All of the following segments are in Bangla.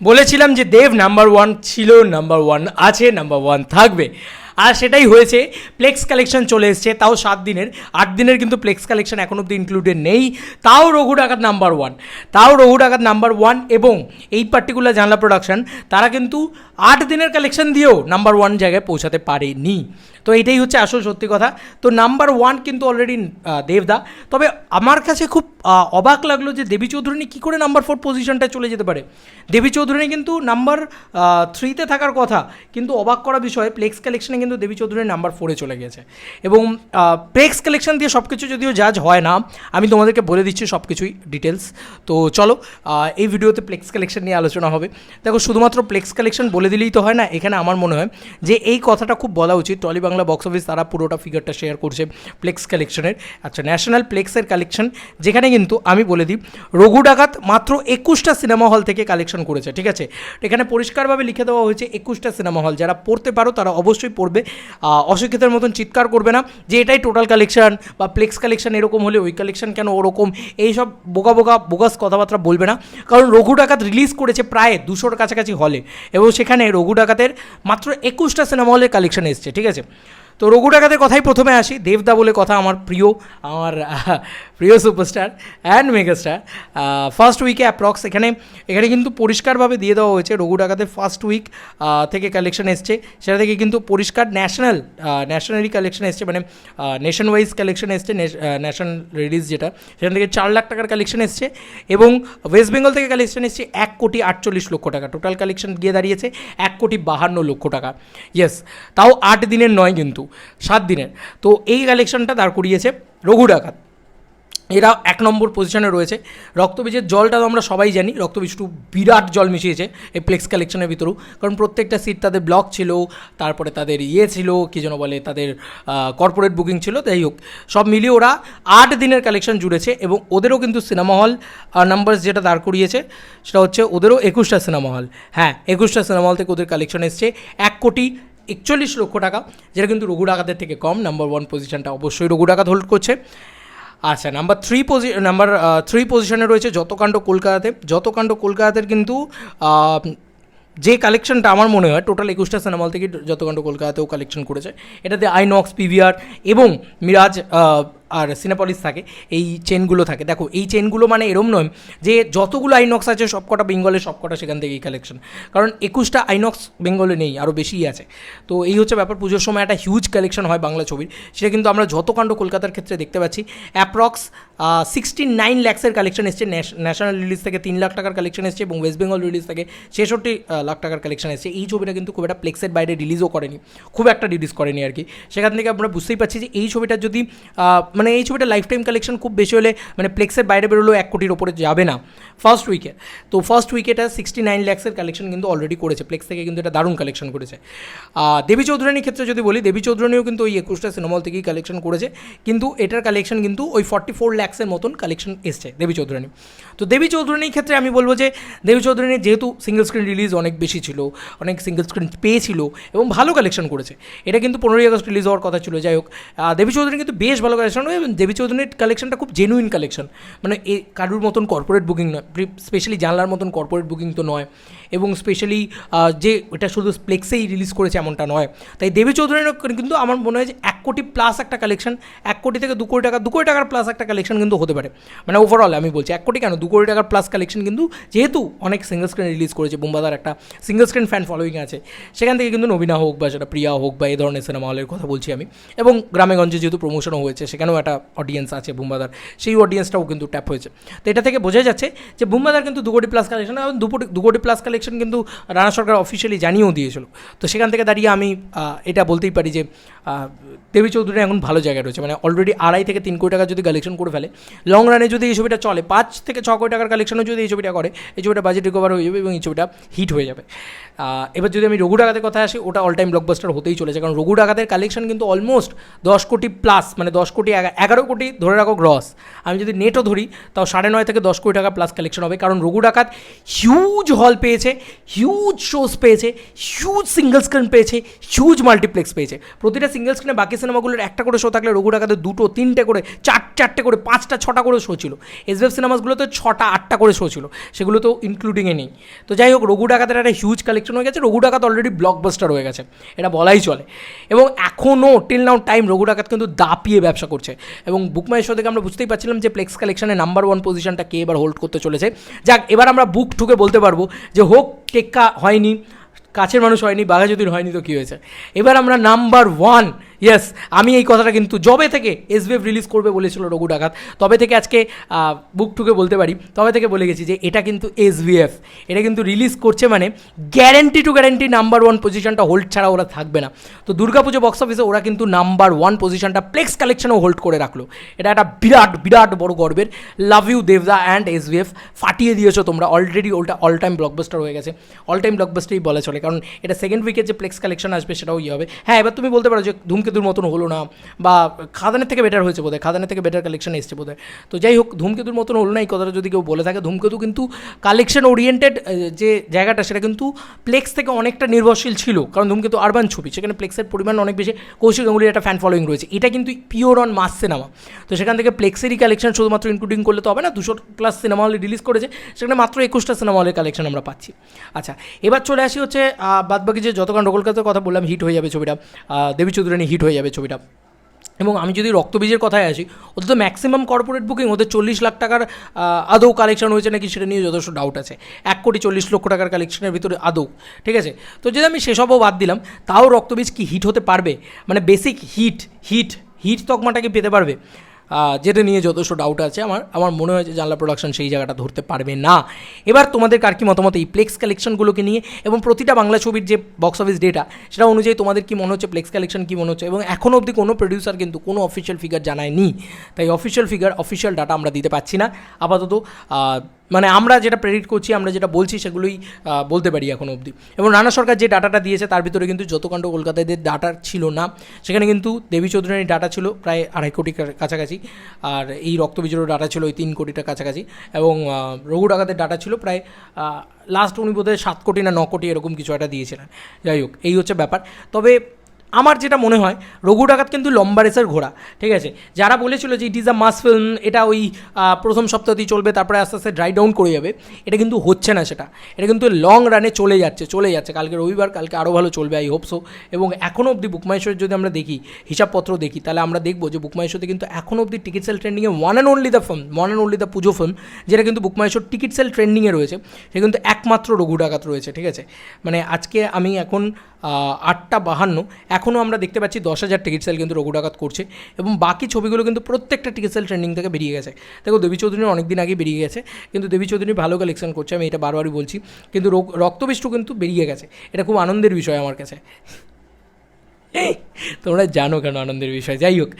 বলেছিলাম যে দেব নাম্বার ওয়ান ছিল নাম্বার ওয়ান আছে নাম্বার ওয়ান থাকবে। আর সেটাই হয়েছে প্লেক্স কালেকশন চলে এসছে, তাও সাত দিনের। আট দিনের কিন্তু প্লেক্স কালেকশন এখন অব্দি ইনক্লুডেড নেই। তাও রঘু ডাকাত নাম্বার ওয়ান তাও রঘু ডাকাত নাম্বার ওয়ান এবং এই পার্টিকুলার জানলা প্রোডাকশন তারা কিন্তু আট দিনের কালেকশন দিয়েও নাম্বার ওয়ান জায়গায় পৌঁছাতে পারেনি। তো এটাই হচ্ছে আসল সত্যি কথা। তো নাম্বার ওয়ান কিন্তু অলরেডি দেবদা। তবে আমার কাছে খুব অবাক লাগল যে দেবী চৌধুরী কী করে নাম্বার ফোর পজিশনটায় চলে যেতে পারে। দেবী চৌধুরী কিন্তু নাম্বার থ্রিতে থাকার কথা, কিন্তু অবাক করা বিষয় প্লেক্স কালেকশনে কিন্তু দেবী চৌধুরী নাম্বার ফোরে চলে গেছে এবং প্লেক্স কালেকশন দিয়ে সব কিছু যদিও জাজ হয় না, আমি তোমাদেরকে বলে দিচ্ছি সব কিছুই ডিটেলস তো চলো এই ভিডিওতে প্লেক্স কালেকশন নিয়ে আলোচনা হবে। দেখো, শুধুমাত্র প্লেক্স কালেকশন বলে দিলেই তো হয় না, এখানে আমার মনে হয় যে এই কথাটা খুব বলা উচিত টলি বাংলা বক্স অফিস তারা পুরোটা ফিগারটা শেয়ার করছে প্লেক্স কালেকশনের আচ্ছা ন্যাশনাল প্লেক্সের কালেকশন যেখানে কিন্তু আমি বলে দিই, রঘু ডাকাত মাত্র একুশটা সিনেমা হল থেকে কালেকশন করেছে, ঠিক আছে? এখানে পরিষ্কারভাবে লিখে দেওয়া হয়েছে একুশটা সিনেমা হল যারা পড়তে পারো তারা অবশ্যই পড়বে। অশিক্ষিতের মতন চিৎকার করবে না যে এটাই টোটাল কালেকশন বা প্লেক্স কালেকশন এরকম হলে ওই কালেকশন কেন ওরকম? এইসব বোকা বোকা বোগাস কথাবার্তা বলবে না। কারণ রঘু ডাকাত রিলিজ করেছে প্রায় দুশোর কাছাকাছি হলে এবং সেখানে রঘু ডাকাতের মাত্র একুশটা সিনেমা হলের কালেকশন এসছে, ঠিক আছে? তো রঘু ডাকাতের কথাই প্রথমে আসি। দেবদা বলে কথা আমার প্রিয় আমার প্রিয় সুপারস্টার অ্যান্ড মেগাস্টার ফার্স্ট উইকে অ্যাপ্রক্স এখানে এখানে কিন্তু পরিষ্কারভাবে দিয়ে দেওয়া হয়েছে রঘু ডাকাতের ফার্স্ট উইক থেকে কালেকশন এসছে। সেটা থেকে কিন্তু পরিষ্কার ন্যাশনাল ন্যাশনালি কালেকশন এসছে মানে নেশন ওয়াইজ কালেকশন এসছে ন্যাশনাল রিলিজ যেটা। সেখান থেকে চার লাখ টাকার কালেকশন এসছে এবং ওয়েস্ট বেঙ্গল থেকে কালেকশন এসছে এক কোটি আটচল্লিশ লক্ষ টাকা। টোটাল কালেকশন গিয়ে দাঁড়িয়েছে এক কোটি বাহান্ন লক্ষ টাকা। ইয়েস তাও আট দিনের নয় কিন্তু। সাত দিনের। তো এই কালেকশনটা দাঁড় করিয়েছে রঘু ডাকাত। এরা এক নম্বর পজিশনে রয়েছে। রক্তবীজের জলটা তো আমরা সবাই জানি, রক্তবীজ টু বিরাট জল মিশিয়েছে এই প্লেক্স কালেকশনের ভিতরেও। কারণ প্রত্যেকটা সিট তাদের ব্লক ছিল, তারপরে তাদের ইয়ে ছিল, কী যেন বলে, তাদের কর্পোরেট বুকিং ছিল, যাই হোক। সব মিলিয়ে ওরা আট দিনের কালেকশন জুড়েছে এবং ওদেরও কিন্তু সিনেমা হল নাম্বার যেটা দাঁড় করিয়েছে, সেটা হচ্ছে ওদেরও একুশটা সিনেমা হল হ্যাঁ একুশটা সিনেমা হল থেকে ওদের কালেকশন এসছে। এক কোটি একচল্লিশ লক্ষ টাকা, যেটা কিন্তু রঘু ডাকাতের থেকে কম। নাম্বার ওয়ান পজিশনটা অবশ্যই রঘু ডাকাত হোল্ড করছে। আচ্ছা নাম্বার থ্রি পজি নাম্বার থ্রি পজিশনে রয়েছে যতকাণ্ড কলকাতাতে। যতকাণ্ড কলকাতাতে কিন্তু যে কালেকশনটা আমার মনে হয় টোটাল একুশটা সিনেমাল থেকে যতকাণ্ড কলকাতাতেও কালেকশন করেছে, এটাতে আইনক্স পিভিআর এবং মিরাজ আর সিনেপলিস থাকে, এই চেনগুলো থাকে। দেখো, এই চেনগুলো মানে এরম নয় যে যতগুলো আইনক্স আছে, সবকটা বেঙ্গলের সবকটা সেখান থেকে এই কালেকশন কারণ একুশটা আইনক্স বেঙ্গলে নেই আরও বেশিই আছে। তো এই হচ্ছে ব্যাপার, পুজোর সময় একটা হিউজ কালেকশন হয় বাংলা ছবির। সেটা কিন্তু আমরা যত কাণ্ড কলকাতার ক্ষেত্রে দেখতে পাচ্ছি অ্যাপ্রক্স সিক্সটি নাইন ল্যাক্সের কালেকশন এসছে ন্যাশনাল রিলিজ থেকে তিন লাখ টাকার কালেকশন এসছে এবং ওয়েস্ট বেঙ্গল রিলিজ থেকে ছেষট্টি লাখ টাকার কালেকশন এসছে। এই ছবিটা কিন্তু খুব একটা প্লেক্সের বাইরে রিলিজও করেনি, খুব একটা রিলিজ করেনি আর কি। সেখান থেকে আমরা বুঝতেই পারছি যে এই ছবিটা যদি মানে এই ছবিটা লাইফ টাইম কালেকশন খুব বেশি হলে মানে প্লেক্সের বাইরে বেরোলেও এক কোটির ওপরে যাবে না। ফার্স্ট উইকে তো ফার্স্ট উইকেটা সিক্সটি নাইন ল্যাক্সের কালেকশন কিন্তু অলরেডি করেছে। প্লেক্স থেকে কিন্তু এটা দারুণ কালেকশন করেছে। দেবী চৌধুরানীর ক্ষেত্রে যদি বলি, দেবী চৌধুরানীও কিন্তু ওই একুশটা সিনেমল থেকেই কালেকশন করেছে। কিন্তু এটার কালেকশন কিন্তু ওই ফর্টি ফোর ল্যাক্সের মতন কালেকশন এসছে দেবী চৌধুরানী তো দেবী চৌধুরানীর ক্ষেত্রে আমি বলব যে দেবী চৌধুরানীর যেহেতু সিঙ্গেল স্ক্রিন রিলিজ অনেক বেশি ছিল, অনেক সিঙ্গেল স্ক্রিন পেয়েছিল এবং ভালো কালেকশন করেছে। এটা কিন্তু পনেরোই আগস্ট রিলিজ হওয়ার কথা ছিল, যাই হোক। দেবী চৌধুরী কিন্তু বেশ ভালো কালেকশন এবং দেবী চৌধুরীর কালেকশনটা খুব জেনুইন কালেকশন মানে এ, কারুর মতন কর্পোরেট বুকিং নয় স্পেশালি জানলার মতন কর্পোরেট বুকিং তো নয়। এবং স্পেশালি যে, এটা শুধু প্লেক্সেই রিলিজ করেছে এমনটা নয়। তাই দেবী চৌধুরীর কিন্তু আমার মনে হয় যে এক কোটি প্লাস একটা কালেকশন এক কোটি থেকে দু কোটি টাকা, দু কোটি টাকার প্লাস একটা কালেকশন কিন্তু হতে পারে। মানে ওভারঅল আমি বলছি, এক কোটি কেন? দু কোটি টাকার প্লাস কালেকশন কিন্তু যেহেতু অনেক সিঙ্গল স্ক্রিন রিলিজ করেছে, বুম্বাদার একটা সিঙ্গল স্ক্রিন ফ্যান ফলোয়িং আছে। সেখান থেকে কিন্তু নবীনা হোক বা সেটা প্রিয়া হোক বা এই ধরনের সিনেমা হলের কথা বলছি আমি। এবং গ্রামেগঞ্জে যেহেতু প্রমোশনও হয়েছে, সেখানেও একটা অডিয়েন্স আছে বুম্বাদার। সেই অডিয়েন্সটাও কিন্তু ট্যাপ হয়েছে। তো এটা থেকে বোঝা যাচ্ছে যে বুম্বাদার কিন্তু দু কোটি প্লাস কালেকশন এবং দু কোটি প্লাস কালেকশন কিন্তু রানা সরকার অফিসিয়ালি জানিয়েও দিয়েছিল। তো সেখান থেকে দাঁড়িয়ে আমি এটা বলতেই পারি যে দেবী চৌধুরী এখন ভালো জায়গায় রয়েছে। মানে অলরেডি আড়াই থেকে তিন কোটি টাকা যদি কালেকশন করে ফেলে লং রানে যদি এই ছবিটা চলে, পাঁচ থেকে ছ কোটি টাকার কালেকশনও যদি এই ছবিটা করে, এই ছবিটা বাজেট রিকভার হয়ে যাবে এবং এই ছবিটা হিট হয়ে যাবে। এবার যদি আমি রঘু ডাকাতের কথা আসি, ওটা অল টাইম ব্লকবাস্টার হতেই চলেছে। কারণ রঘু ডাকাতের কালেকশন কিন্তু অলমোস্ট দশ কোটি প্লাস মানে দশ কোটি এগারো কোটি ধরে রাখো গ্রস আমি যদি নেটও ধরি, তাও সাড়ে নয় থেকে দশ কোটি টাকা প্লাস কালেকশন হবে। কারণ রঘু ডাকাত হিউজ হল পেয়েছে হিউজ শোজ পেয়েছে হিউজ সিঙ্গেল স্ক্রিন পেয়েছে হিউজ মাল্টিপ্লেক্স পেয়েছে। প্রতিটা সিঙ্গেল স্ক্রিনে বাকি সিনেমাগুলোর একটা করে শো থাকলে রঘু ডাকাতের দুটো, তিনটে করে, চার, চারটে করে পাঁচটা, ছটা করে শো ছিল। এসবিএফ সিনেমাসগুলোতে ছটা, আটটা করে শো ছিল। সেগুলো তো ইনক্লুডিংয়ে নেই। তো যাই হোক, রঘু ডাকাতের একটা হিউজ কালেকশন হয়ে গেছে। রঘু ডাকাত অলরেডি ব্লকবাস্টার হয়ে গেছে। এটা বলাই চলে। এবং এখনও টিল নাও টাইম রঘু ডাকাত কিন্তু দাপিয়ে ব্যবসা করছে। এবং বুকমাই শো থেকে আমরা বুঝতেই পারছিলাম যে প্লেক্স কালেকশনে নাম্বার ওয়ান পজিশনটা কে এবার হোল্ড করতে চলেছে। যাক, এবার আমরা বুক ঠুকে বলতে পারব যে, হোক টেক্কা হয়নি, কাছের মানুষ হয়নি, বাঘাযতীন হয়নি, তো কী হয়েছে? এবার আমরা নাম্বার ওয়ান ইয়েস আমি এই কথাটা কিন্তু জবে থেকে এসবিএফ রিলিজ করবে বলেছিল রঘু ডাকাত, তবে থেকে আজকে বুক ঠুকে বলতে পারি, তবে থেকে বলে গেছি যে এটা কিন্তু এসবিএফ এটা কিন্তু রিলিজ করছে মানে guarantee to guarantee number one পজিশনটা হোল্ড ছাড়া ওরা থাকবে না। তো দুর্গাপুজো বক্স অফিসে ওরা কিন্তু নাম্বার ওয়ান পজিশনটা প্লেক্স কালেকশনও হোল্ড করে রাখল। এটা একটা বিরাট বিরাট বড় গর্বের। লাভ ইউ দেবদা অ্যান্ড এসবিএফ ফাটিয়ে দিয়েছ তোমরা। অলরেডি ওটা অল টাইম ব্লকবাস্টার হয়ে গেছে। অল টাইম ব্লকবাস্টারই বলা চলে, কারণ এটা সেকেন্ড উইকের যে প্লেক্স কালেকশন আসবে সেটাও ইয়ে হবে। হ্যাঁ এবার তুমি বলতে পারো যে ধূমকেতুর মতন হলো না বা খাদানের থেকে বেটার হয়েছে বোধহয়, খাদানের থেকে বেটার কালেকশন এসছে বোধহয়। তো যাই হোক, ধূমকেতুর মতন হলো না, এই কথাটা যদি কেউ বলে থাকে, ধূমকেতু কিন্তু কালেকশন ওরিয়েন্টেড যে জায়গাটা, সেটা কিন্তু প্লেক্স থেকে অনেকটা নির্ভরশীল ছিল, কারণ ধূমকেতু আরবান ছবি, সেখানে প্লেক্সের পরিমাণ অনেক বেশি, কৌশিক গাঙ্গুলির একটা ফ্যান ফলোয়িং রয়েছে। এটা কিন্তু পিওর অন মাস সিনেমা তো সেখান থেকে প্লেক্সেরই কালেকশন শুধুমাত্র ইনক্লুডিং করলে তো হবে না, দুশো প্লাস সিনেমা হলে রিলিজ করেছে, সেখানে মাত্র একুশটা সিনেমা হলের কালেকশন আমরা পাচ্ছি। আচ্ছা এবার চলে আসি হচ্ছে বাদবাকি যে যতক্ষণ রকলকাতার কথা বললাম হিট হয়ে যাবে ছবিটা দেবী চৌধুরানী হিট হয়ে যাবে ছবিটা। এবং আমি যদি রক্তবীজের কথায় আসি ওদের তো ম্যাক্সিমাম কর্পোরেট বুকিং ওদের চল্লিশ লাখ টাকার আদৌ কালেকশন হয়েছে নাকি সেটা নিয়ে যথেষ্ট ডাউট আছে। এক কোটি চল্লিশ লক্ষ টাকার কালেকশনের ভিতরে আদৌ, ঠিক আছে? তো যদি আমি সেসবও বাদ দিলাম, তাও রক্তবীজ কি হিট হতে পারবে? মানে বেসিক হিট হিট হিট তকমাটাকে পেতে পারবে? যেটা নিয়ে যথেষ্ট ডাউট আছে, আমার আমার মনে হয় যে জানলা প্রোডাকশন সেই জায়গাটা ধরতে পারবে না। এবার তোমাদের কার কি মতামত এই প্লেক্স কালেকশনগুলোকে নিয়ে এবং প্রতিটা বাংলা ছবির যে বক্স অফিস ডেটা সেটা অনুযায়ী তোমাদের কি মনে হচ্ছে প্লেক্স কালেকশন কি মনে হচ্ছে? এবং এখনও অবধি কোনো প্রডিউসার কিন্তু কোনো অফিসিয়াল ফিগার জানায়নি। তাই অফিসিয়াল ফিগার অফিসিয়াল ডাটা আমরা দিতে পারছি না। আপাতত মানে আমরা যেটা প্রেডিক্ট করছি, আমরা যেটা বলছি সেগুলোই বলতে পারি এখন অবধি। এবং রানা সরকার যে ডাটাটা দিয়েছে, তার ভিতরে কিন্তু যতকাণ্ড কলকাতায় ডাটা ছিল না, সেখানে কিন্তু দেবী চৌধুরানীর ডাটা ছিল প্রায় আড়াই কোটি কাছাকাছি। আর এই রক্তবীজেরও ডাটা ছিল ওই তিন কোটিটার কাছাকাছি। এবং রঘু ডাকাতের ডাটা ছিল প্রায় লাস্ট উনি বোধহয় সাত কোটি না ন কোটি এরকম কিছু একটা দিয়েছিলেন। যাই হোক, এই হচ্ছে ব্যাপার। তবে আমার যেটা মনে হয়, রঘু ডাকাত কিন্তু লম্বা রেসের ঘোড়া, ঠিক আছে? যারা বলেছিল যে it is a mass film এটা ওই প্রথম সপ্তাহতেই চলবে, তারপরে আস্তে আস্তে ড্রাই ডাউন করে যাবে, এটা কিন্তু হচ্ছে না সেটা। এটা কিন্তু লং রানে চলে যাচ্ছে চলে যাচ্ছে। কালকে রবিবার, কালকে আরও ভালো চলবে আই হোপসো এবং এখনও অবধি বুকমাইশোর যদি আমরা দেখি, হিসাবপত্র দেখি, তাহলে আমরা দেখব যে বুকমাইশোতে কিন্তু এখনও অবধি ticket sale ট্রেন্ডিংয়ে one and only the film one and only the Pujo film যেটা কিন্তু বুকমাইশোর টিকিট সেল ট্রেন্ডিংয়ে রয়েছে, সে কিন্তু একমাত্র রঘু ডাকাত রয়েছে, ঠিক আছে? মানে আজকে আমি এখন আটটা বাহান্ন এখনও আমরা দেখতে পাচ্ছি দশ হাজার টিকিট সেল কিন্তু রঘু ডাকাত করছে এবং বাকি ছবিগুলো কিন্তু প্রত্যেকটা টিকিট সেল ট্রেন্ডিং থেকে বেরিয়ে গেছে। দেখো দেবী চৌধুরী অনেক দিন আগে বেরিয়ে গেছে, কিন্তু দেবী চৌধুরী ভালো কালেকশন করছে, আমি এটা বারবারই বলছি। কিন্তু রক- রক্তবিষ্টু কিন্তু বেরিয়ে গেছে। এটা খুব আনন্দের বিষয় আমার কাছে। তোমরা জানো কেন আনন্দের বিষয়? যাই হোক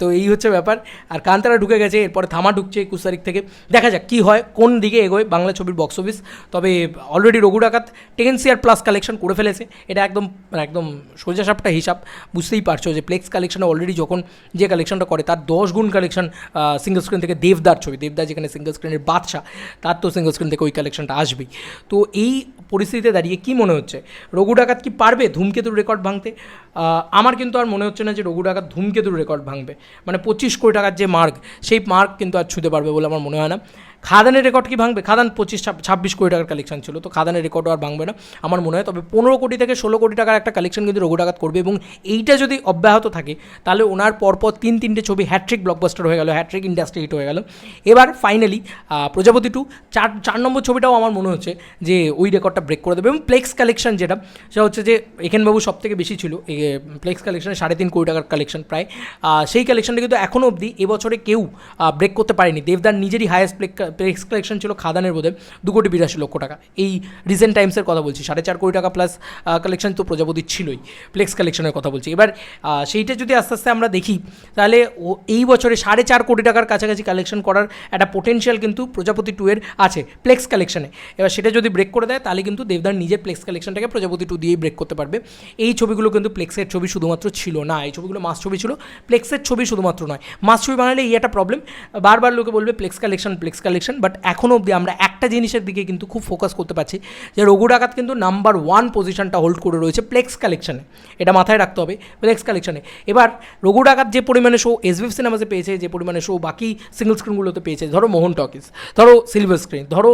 তো এই হচ্ছে ব্যাপার। আর কান্তারা ঢুকে গেছে, এরপরে থামা ঢুকছে একুশ তারিখ থেকে। দেখা যাক কী হয়, কোন দিকে এগোয় বাংলা ছবির বক্স অফিস তবে already Raghu Dakat CR plus collection করে ফেলেছে। এটা একদম মানে একদম সোজা সাপটা হিসাব। বুঝতেই পারছ যে প্লেক্স কালেকশনে অলরেডি যখন যে কালেকশনটা করে, তার দশ গুণ কালেকশন সিঙ্গেল স্ক্রিন থেকে দেবদার ছবি। দেবদার যেখানে সিঙ্গেল স্ক্রিনের বাদশা তার তো সিঙ্গেল স্ক্রিন থেকে ওই কালেকশনটা আসবেই। তো এই পরিস্থিতিতে দাঁড়িয়ে কী মনে হচ্ছে? রঘু ডাকাত কি পারবে ধূমকেতুর রেকর্ড ভাঙতে? আমার কিন্তু আর মনে হচ্ছে না যে রঘু ডাকাত ধূমকেতুর রেকর্ড ভাঙবে। মানে পঁচিশ কোটি টাকার যে মার্ক সেই মার্ক কিন্তু আর ছুঁতে পারবে বলে আমার মনে হয় না। খাদানের রেকর্ড কি ভাঙবে? খাদান পঁচিশ ছাব্বিশ কোটি টাকার কালেকশন ছিল, তো খাদানের রেকর্ডও আর ভাঙবে না। আমার মনে হয়, তবে পনেরো কোটি থেকে ষোলো কোটি টাকার একটা কালেকশন কিন্তু রঘু ডাকাত করবে এবং এইটা যদি অব্যাহত থাকে, তাহলে ওনার পরপর তিন, তিনটে ছবি হ্যাট্রিক ব্লকবাস্টার হয়ে গেল হ্যাট্রিক ইন্ডাস্ট্রি হিট হয়ে গেল। এবার ফাইনালি প্রজাপতি টু চার চার নম্বর ছবিটাও আমার মনে হচ্ছে যে ওই রেকর্ডটা ব্রেক করে দেবে এবং প্লেক্স কালেকশন যেটা, সেটা হচ্ছে যে এখানবাবু সব থেকে বেশি ছিল প্লেক্স কালেকশনে সাড়ে তিন কোটি টাকার কালেকশন প্রায়। সেই কালেকশনটা কিন্তু এখনও অবধি এবছরে কেউ ব্রেক করতে পারেনি। দেবদার নিজেরই হায়েস্ট প্লেক্স কালেকশন ছিল খাদানের বোধে দু কোটি বিরাশি লক্ষ টাকা। এই রিসেন্ট টাইমসের কথা বলছি, সাড়ে চার কোটি টাকা প্লাস কালেকশন তো প্রজাপতির ছিলই প্লেক্স কালেকশনের কথা বলছি। এবার সেইটা যদি আস্তে আস্তে আমরা দেখি, তাহলে এই বছরে সাড়ে চার কোটি টাকার কাছাকাছি কালেকশন করার একটা পোটেনশিয়াল কিন্তু প্রজাপতি টু এর আছে প্লেক্স কালেকশনে এবার সেটা যদি ব্রেক করে দেয়, তাহলে কিন্তু দেবদার নিজের প্লেক্স কালেকশনটাকে প্রজাপতি টু দিয়েই ব্রেক করতে পারবে। এই ছবিগুলো কিন্তু প্লেক্সের ছবি শুধুমাত্র ছিল না, এই ছবিগুলো মাস ছবি ছিল। প্লেক্সের ছবি শুধুমাত্র নয় মাস ছবি বানালে এই একটা প্রবলেম বারবার লোকে বলবে plex collection plex collection but এখনও অবধি আমরা একটা জিনিসের দিকে কিন্তু খুব ফোকাস করতে পারছি যে রঘু ডাকাত কিন্তু নাম্বার ওয়ান পজিশনটা হোল্ড করে রয়েছে প্লেক্স কালেকশনে এটা মাথায় রাখতে হবে প্লেক্স কালেকশনে এবার রঘু ডাকাত যে পরিমাণে শো এসবিএফ সিনেমাসে পেয়েছে, যে পরিমাণে শো বাকি সিঙ্গল স্ক্রিনগুলোতে পেয়েছে, ধরো মোহন টকিস ধরো সিলভার স্ক্রিন ধরো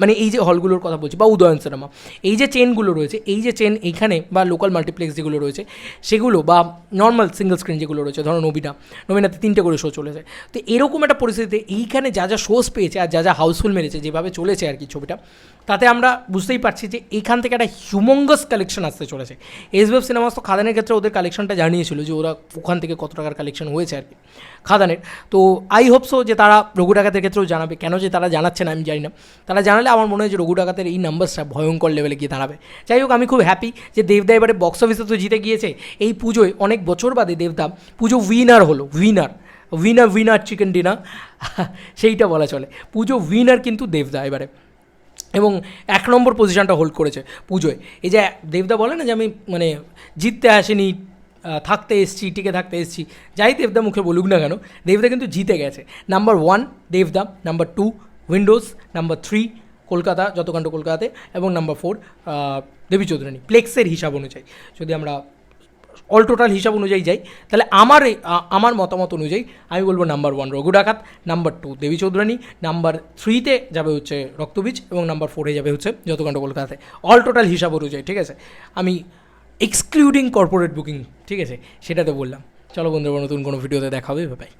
মানে এই যে হলগুলোর কথা বলছি বা উদয়ন সিনেমা এই যে চেনগুলো রয়েছে, এই যে চেন এইখানে বা লোকাল মাল্টিপ্লেক্স যেগুলো রয়েছে, সেগুলো বা নর্মাল সিঙ্গল স্ক্রিন যেগুলো রয়েছে, ধরো নবীনা, নবীনাতে তিনটে করে শো চলেছে। তো এরকম একটা পরিস্থিতিতে এইখানে যা যা শোজ পেয়েছে আর যা যা হাউসফুল মেরেছে, যেভাবে চলেছে আর কি ছবিটা, তাতে আমরা বুঝতেই পারছি যে এখান থেকে একটা হিউমঙ্গাস কালেকশন আসতে চলেছে। এসবিএফ সিনেমাস তো খাদানের ক্ষেত্রে ওদের কালেকশনটা জানিয়েছিল যে ওরা ওখান থেকে কত টাকার কালেকশন হয়েছে আর কি, খাদানের। তো আই হোপসো যে তারা রঘু ডাকাতের ক্ষেত্রেও জানাবে। কেন যে তারা জানাচ্ছে না আমি জানি না। তারা জানালে আমার মনে হয় যে রঘু ডাকাতের এই নাম্বারসটা ভয়ঙ্কর লেভেলে গিয়ে দাঁড়াবে। যাই হোক, আমি খুব হ্যাপি যে দেবদা এবারে বক্স অফিসে তো জিতে গিয়েছে। এই পুজোয় অনেক বছর বাদে দেবদা পুজো উইনার হলো winner winner winner chicken dinner সেইটা বলা চলে। পুজো উইনার কিন্তু দেবদা এবারে। এবং এক নম্বর পজিশনটা হোল্ড করেছে পুজোয়। এই যে দেবদা বলে না যে আমি মানে জিততে আসেনি থাকতে এসছি, টিকে থাকতে এসছি, যাই দেবদা মুখে বলুক না কেন, দেবদা কিন্তু জিতে গেছে। নাম্বার ওয়ান দেবদা। Number two Windows number three Kolkata Jotokando কলকাতাতে। এবং নাম্বার ফোর দেবী চৌধুরানী। প্লেক্সের হিসাব অনুযায়ী। যদি আমরা অল টোটাল হিসাব অনুযায়ী যাই, তাহলে আমার আমার মতামত অনুযায়ী আমি বলব number one Raghu Dakat number two Debi Chowdhurani number থ্রিতে যাবে হচ্ছে রক্তবীজ এবং নাম্বার ফোরে যাবে হচ্ছে যতকাণ্ড কলকাতাতে। অল টোটাল হিসাব অনুযায়ী, ঠিক আছে? আমি এক্সক্লুডিং কর্পোরেট বুকিং ঠিক আছে? সেটাতে বললাম। চলো বন্ধুরা, নতুন কোনো ভিডিওতে দেখা হবে ভাই